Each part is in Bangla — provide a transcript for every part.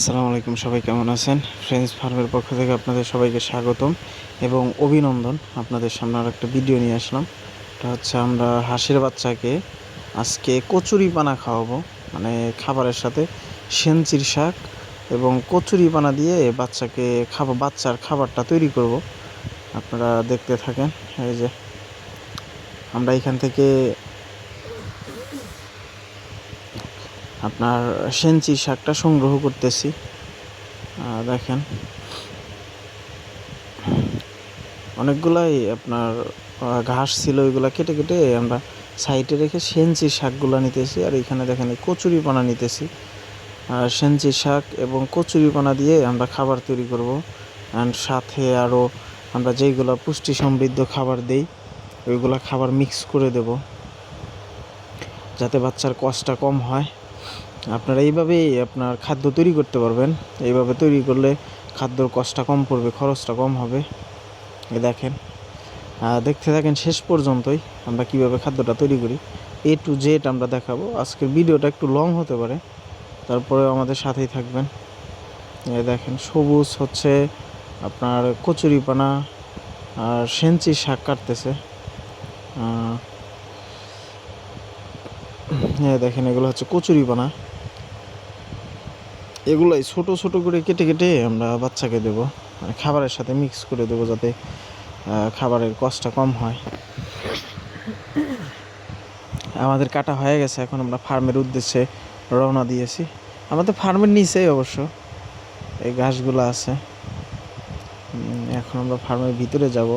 আসসালামু আলাইকুম, সবাই কেমন আছেন? ফ্রেন্ডস ফার্মের পক্ষ থেকে আপনাদের সবাইকে স্বাগতম এবং অভিনন্দন আপনাদের সামনে আর একটা ভিডিও নিয়ে আসলাম। এটা হচ্ছে আমরা হাঁসের বাচ্চাকে আজকে কচুরি পানা খাওয়াবো মানে খাবারের সাথে সেঞ্চির শাক এবং কচুরি পানা দিয়ে বাচ্চাকে খাবার বাচ্চার খাবারটা তৈরি করব। আপনারা দেখতে থাকেন, এই যে আমরা এখান থেকে আপনার সেঞ্চি শাকটা সংগ্রহ করতেছি। দেখেন। অনেকগুলাই আপনার ঘাস ছিল, ওইগুলা কেটে কেটে আমরা সাইডে রেখে সেঞ্চি শাকগুলো নিতেছি। আর এখানে দেখেন, এই কচুরি পানা নিতেছি। সেঞ্চি শাক এবং কচুরি পানা দিয়ে আমরা খাবার তৈরি করব। অ্যান্ড সাথে আরও আমরা যেইগুলো পুষ্টি সমৃদ্ধ খাবার দেই, ওইগুলা খাবার মিক্স করে দেব। যাতে বাচ্চার কষ্টটা কম হয়। আপনারা এইভাবেই আপনার খাদ্য তৈরি করতে পারবেন। এইভাবে তৈরি করলে খাদ্যর কষ্টটা কম পড়বে, খরচটা কম হবে। এ দেখেন। দেখতে থাকেন শেষ পর্যন্তই আমরা কীভাবে খাদ্যটা তৈরি করি। এ টু জেড আমরা দেখাবো। আজকের ভিডিওটা একটু লং হতে পারে। তারপরে আমাদের সাথেই থাকবেন। এ দেখেন, সবুজ হচ্ছে আপনার কচুরিপানা আর সেঞ্চি শাক কাটতেছে। দেখেন, এগুলো হচ্ছে কচুরিপানা এগুলাই ছোট ছোট করে কেটে কেটে আমরা বাচ্চাকে দেবো মানে খাবারের সাথে মিক্স করে দেবো যাতে খাবারের কষ্টটা কম হয়। আমাদের কাটা হয়ে গেছে, এখন আমরা ফার্মের উদ্দেশ্যে রওনা দিয়েছি। আমাদের ফার্মের নিচেই অবশ্য এই ঘাসগুলো আছে। এখন আমরা ফার্মের ভিতরে যাব।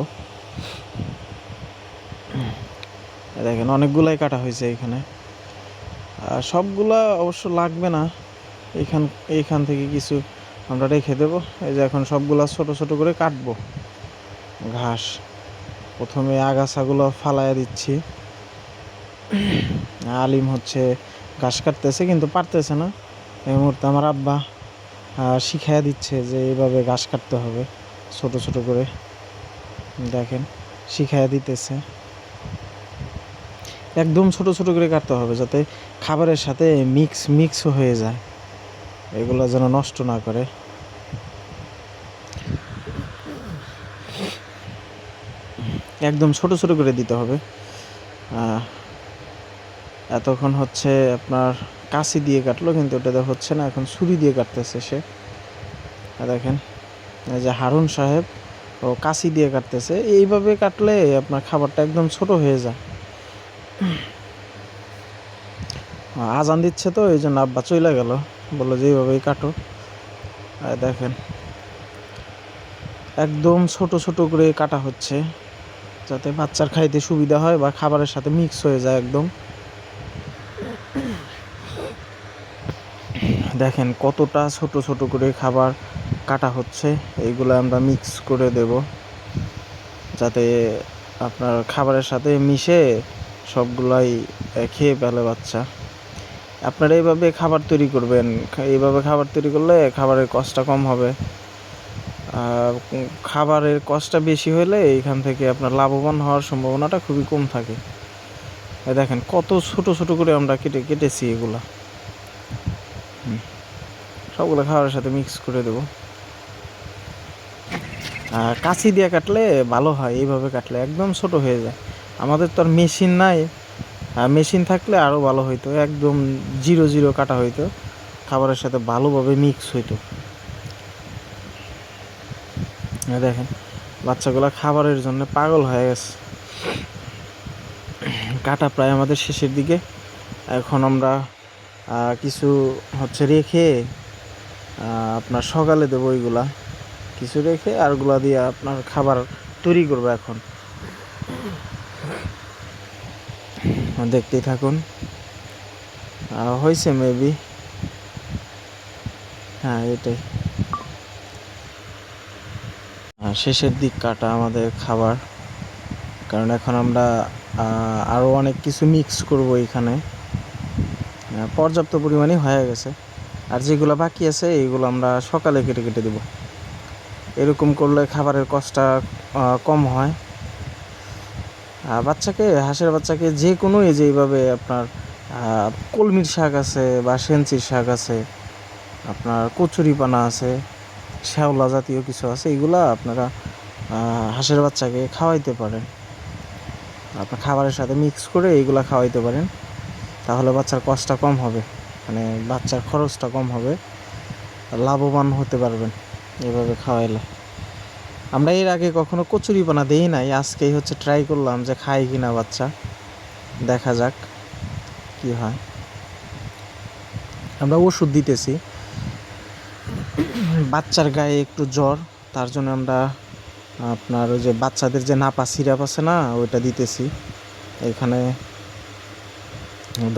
দেখেন, অনেকগুলাই কাটা হয়েছে এখানে। সবগুলা অবশ্য লাগবে না। এইখান এইখান থেকে কিছু আমরা রেখে দেবো। এই যে এখন সবগুলা ছোট ছোট করে কাটবো। ঘাস। প্রথমে আগাছাগুলো ফালাইয়া দিচ্ছি। আলিম হচ্ছে ঘাস কাটতেছে, কিন্তু পারতেছে না। এই মুহূর্তে আমার আব্বা শিখাইয়া দিচ্ছে যে এইভাবে ঘাস কাটতে হবে, ছোট ছোট করে। দেখেন, শিখাইয়া দিতেছে। একদম ছোট ছোট করে কাটতে হবে, যাতে খাবারের সাথে মিক্স মিক্স হয়ে যায়। এগুলো যেন নষ্ট না করে। একদম ছোট ছোট করে দিতে হবে। এতক্ষণ হচ্ছে আপনার কাশি দিয়ে কাটলো, কিন্তু ওটা তো হচ্ছে না, এখন ছুরি দিয়ে কাটতেছে সে। দেখেন, এই যে হারুন সাহেব, ও কাশি দিয়ে কাটতেছে। এইভাবে কাটলে আপনার খাবারটা একদম ছোট হয়ে যায়। আজান দিচ্ছে তো, এই জন্য আব্বা চলে গেল। বলল যে এইভাবেই কাটো। আর দেখেন, একদম ছোট ছোট করে কাটা হচ্ছে, যাতে বাচ্চার খাইতে সুবিধা হয় বা খাবারের সাথে মিক্স হয়ে যায় একদম। দেখেন কতটা ছোট ছোট করে খাবার কাটা হচ্ছে, এইগুলো আমরা মিক্স করে দেব, যাতে আপনার খাবারের সাথে মিশে সবগুলাই খেয়ে ফেলে বাচ্চা। আপনারা এইভাবে খাবার তৈরি করবেন। এইভাবে খাবার তৈরি করলে খাবারের কষ্টটা কম হবে। খাবারের কষ্টটা বেশি হলে এইখান থেকে আপনার লাভবান হওয়ার সম্ভাবনাটা খুবই কম থাকে। দেখেন, কত ছোট ছোট করে আমরা কেটে, কেটেছি এগুলা। সবগুলো খাবারের সাথে মিক্স করে দেবো। কাঁচি দিয়ে কাটলে ভালো হয়, এইভাবে কাটলে একদম ছোট হয়ে যায়। আমাদের তো আর মেশিন নাই। মেশিন থাকলে আরও ভালো হইতো, একদম জিরো জিরো কাটা হইতো, খাবারের সাথে ভালোভাবে মিক্স হইতো। দেখেন, বাচ্চাগুলো খাবারের জন্য পাগল হয়ে গেছে। কাটা প্রায় আমাদের শেষের দিকে। এখন আমরা কিছু হচ্ছে রেখে আপনার সকালে দেবো ওইগুলা। কিছু রেখে আরগুলা দিয়ে আপনার খাবার তৈরি করব এখন। দেখতেই থাকুন। হয়েছে মেবি হ্যাঁ এটাই। শেষের দিক কাটা আমাদের খাবার। কারণ এখন আমরা আরও অনেক কিছু মিক্স করব এখানে। পর্যাপ্ত পরিমাণে হয়ে গেছে। আর যেগুলো বাকি আছে, এইগুলো আমরা সকালে কেটে কেটে দেব। এরকম করলে খাবারের কষ্টটা কম হয়। বাচ্চাকে, হাঁসের বাচ্চাকে যে কোনো এই যে এইভাবে আপনার কলমির শাক আছে বা সেঞ্চির শাক আছে, আপনার কচুরিপানা আছে, শ্যাওলা জাতীয় কিছু আছে, এগুলা আপনারা হাঁসের বাচ্চাকে খাওয়াইতে পারেন। আপনার খাবারের সাথে মিক্স করে এইগুলা খাওয়াইতে পারেন। তাহলে বাচ্চার কষ্টটা কম হবে। মানে বাচ্চার খরচটা কম হবে। লাভবান হতে পারবেন। এভাবে খাওয়াইলে। আমরা এর আগে কখনো কচুরিপানা দেই নাই, আজকেই হচ্ছে ট্রাই করলাম যে খাই কিনা বাচ্চা। দেখা যাক কি হয়। আমরা ওষুধ দিতেছি। বাচ্চার গায়ে একটু জ্বর, তার জন্য আমরা আপনার ওই যে বাচ্চাদের যে নাপা সিরাপ আছে না, ওইটা দিতেছি। এখানে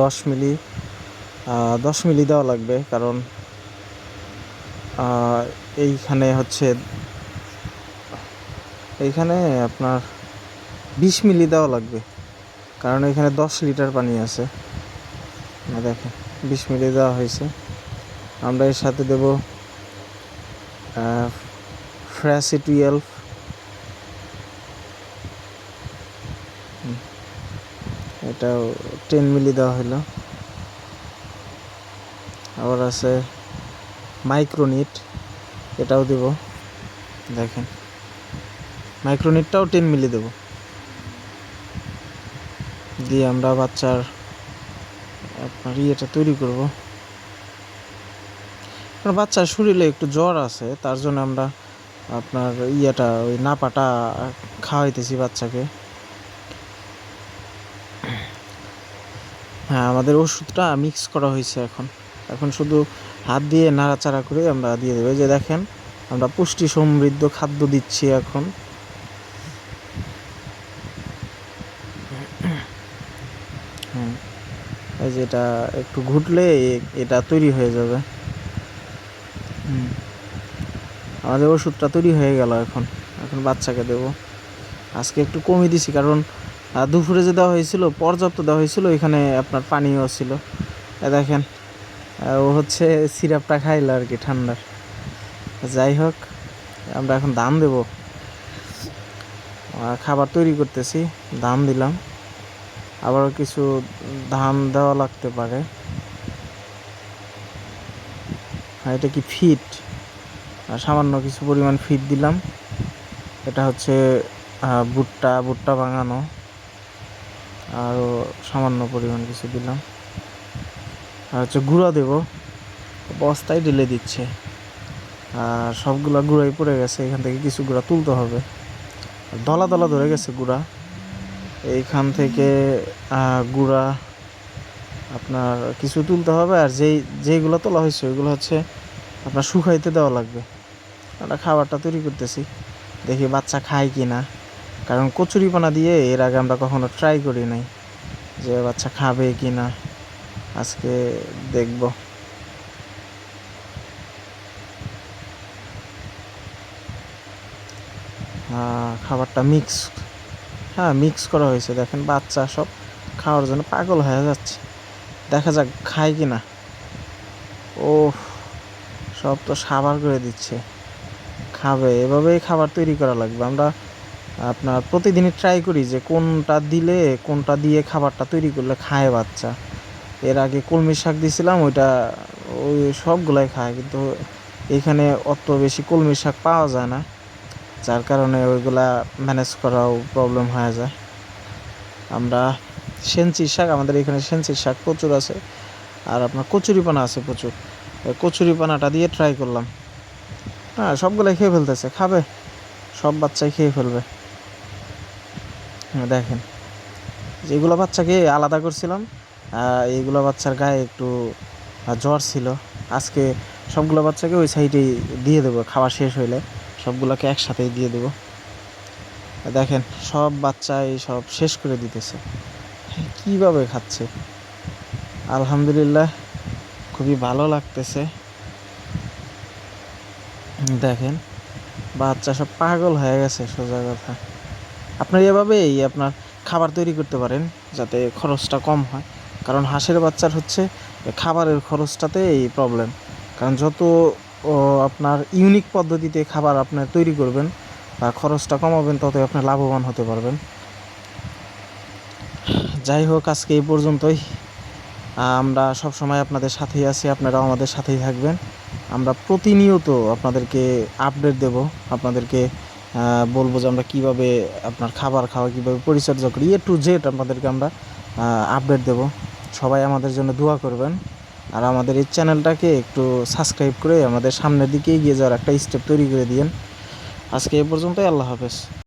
দশ মিলি দশ মিলি দেওয়া লাগবে, কারণ এইখানে হচ্ছে এইখানে আপনার বিশ মিলি দেওয়া লাগবে। কারণ এখানে দশ লিটার পানি আছে। দেখেন, বিশ মিলি দেওয়া হয়েছে। আমরা এর সাথে দেব ফ্র্যাসি টুয়েলভ এটাও টেন মিলি দেওয়া হলো। আবার আছে মাইক্রোনিট, এটাও দেব। দেখেন। মাইক্রোনিটটাও টেন মিলি দেব। দিয়ে আমরা বাচ্চার আপনার ইয়েটা তৈরি করব। বাচ্চার শরীরে একটু জ্বর আছে, তার জন্য আমরা আপনার ইয়েটা, ওই নাপাটা খাওয়াইতেছি বাচ্চাকে। হ্যাঁ আমাদের ওষুধটা মিক্স করা হয়েছে এখন। এখন শুধু হাত দিয়ে নাড়াচাড়া করে আমরা দিয়ে দেবো। যে দেখেন, আমরা পুষ্টি সমৃদ্ধ খাদ্য দিচ্ছি এখন হুম এই যে এটা একটু ঘুটলে এটা তৈরি হয়ে যাবে। আমাদের ওষুধটা তৈরি হয়ে গেল এখন। এখন বাচ্চাকে দেব। আজকে একটু কমিয়ে দিছি, কারণ দুপুরে যে দেওয়া হয়েছিল, পর্যাপ্ত দেওয়া হয়েছিল এখানে আপনার পানিও ছিল। দেখেন ও হচ্ছে সিরাপটা খাইল আর কি ঠান্ডার। যাই হোক, আমরা এখন দাম দেব। খাবার তৈরি করতেছি দাম দিলাম। আবারও কিছু ধান দেওয়া লাগতে পারে। এটা কি ফিট? সামান্য কিছু পরিমাণ ফিট দিলাম। এটা হচ্ছে ভুট্টা ভুট্টা ভাঙানো। আরও সামান্য পরিমাণ কিছু দিলাম। আর হচ্ছে গুঁড়া দেব। বস্তায় ঢেলে দিচ্ছে। আর সবগুলা গুঁড়াই পড়ে গেছে। এখান থেকে কিছু গুঁড়া তুলতে হবে। দলা দলা ধরে গেছে গুঁড়া। এইখান থেকে গুঁড়া, আপনার কিছু তুলতে হবে আর যেই, যেইগুলো তোলা হয়েছে, ওইগুলো হচ্ছে আপনার শুকাইতে দেওয়া লাগবে। আমরা খাবারটা তৈরি করতেছি। দেখি বাচ্চা খায় কি না কারণ কচুরিপানা দিয়ে এর আগে আমরা কখনো ট্রাই করি নাই যে বাচ্চা খাবে কি না আজকে দেখব। খাবারটা মিক্স হ্যাঁ মিক্স করা হয়েছে। দেখেন বাচ্চা সব খাওয়ার জন্য পাগল হয়ে যাচ্ছে। দেখা যাক খায় কি না ও সব তো সাবার করে দিচ্ছে। খাবে, এভাবেই খাবার তৈরি করা লাগবে। আমরা আপনার প্রতিদিনই ট্রাই করি যে কোনটা দিলে, কোনটা দিয়ে খাবারটা তৈরি করলে খায় বাচ্চা। এর আগে কলমি শাক দিছিলাম, ওইটা ওই সবগুলাই খায়, কিন্তু এখানে অত বেশি কলমি শাক পাওয়া যায় না। যার কারণে ওইগুলা ম্যানেজ করাও প্রবলেম হয়ে যায়। আমরা সেঞ্চির শাক, আমাদের এখানে সেঞ্চির শাক প্রচুর আছে, আর আপনার কচুরিপানা আছে প্রচুর। কচুরিপানাটা দিয়ে ট্রাই করলাম। হ্যাঁ সবগুলাই খেয়ে ফেলতেছে, খাবে? সব বাচ্চাই খেয়ে ফেলবে। দেখেন, যেগুলো বাচ্চাকে আলাদা করছিলাম এইগুলো বাচ্চার গায়ে একটু জ্বর ছিল। আজকে সবগুলো বাচ্চাকে ওই সাইডেই দিয়ে দেবো, খাওয়া শেষ হইলে। সবগুলোকে একসাথেই দিয়ে দেবো। দেখেন, সব বাচ্চাই সব শেষ করে দিতেছে। কীভাবে খাচ্ছে? আলহামদুলিল্লাহ, খুবই ভালো লাগতেছে। দেখেন, বাচ্চা সব পাগল হয়ে গেছে, সোজা কথা। আপনার এভাবেই আপনার খাবার তৈরি করতে পারেন, যাতে খরচটা কম হয়। কারণ হাঁসের বাচ্চার হচ্ছে খাবারের খরচটাতে এই প্রবলেম কারণ যত ও, আপনার ইউনিক পদ্ধতিতে খাবার আপনার তৈরি করবেন বা খরচটা কমাবেন ততই আপনি লাভবান হতে পারবেন। যাই হোক আজকে এই পর্যন্তই। আমরা সব সময় আপনাদের সাথেই আছি আপনারাও আমাদের সাথেই থাকবেন। আমরা প্রতিনিয়ত আপনাদেরকে আপডেট দেব আপনাদেরকে বলব যে আমরা কীভাবে আপনার খাবার খাওয়া কীভাবে পরিচর্যা করি এ টু জেড আপনাদেরকে আমরা আপডেট দেব। সবাই আমাদের জন্য দোয়া করবেন। আর আমাদের এই চ্যানেলটাকে একটু সাবস্ক্রাইব করে আমাদের সামনের দিকে এগিয়ে যাওয়ার একটা স্টেপ তৈরি করে দিয়েন। আজকে এ পর্যন্তই, আল্লাহ হাফেজ।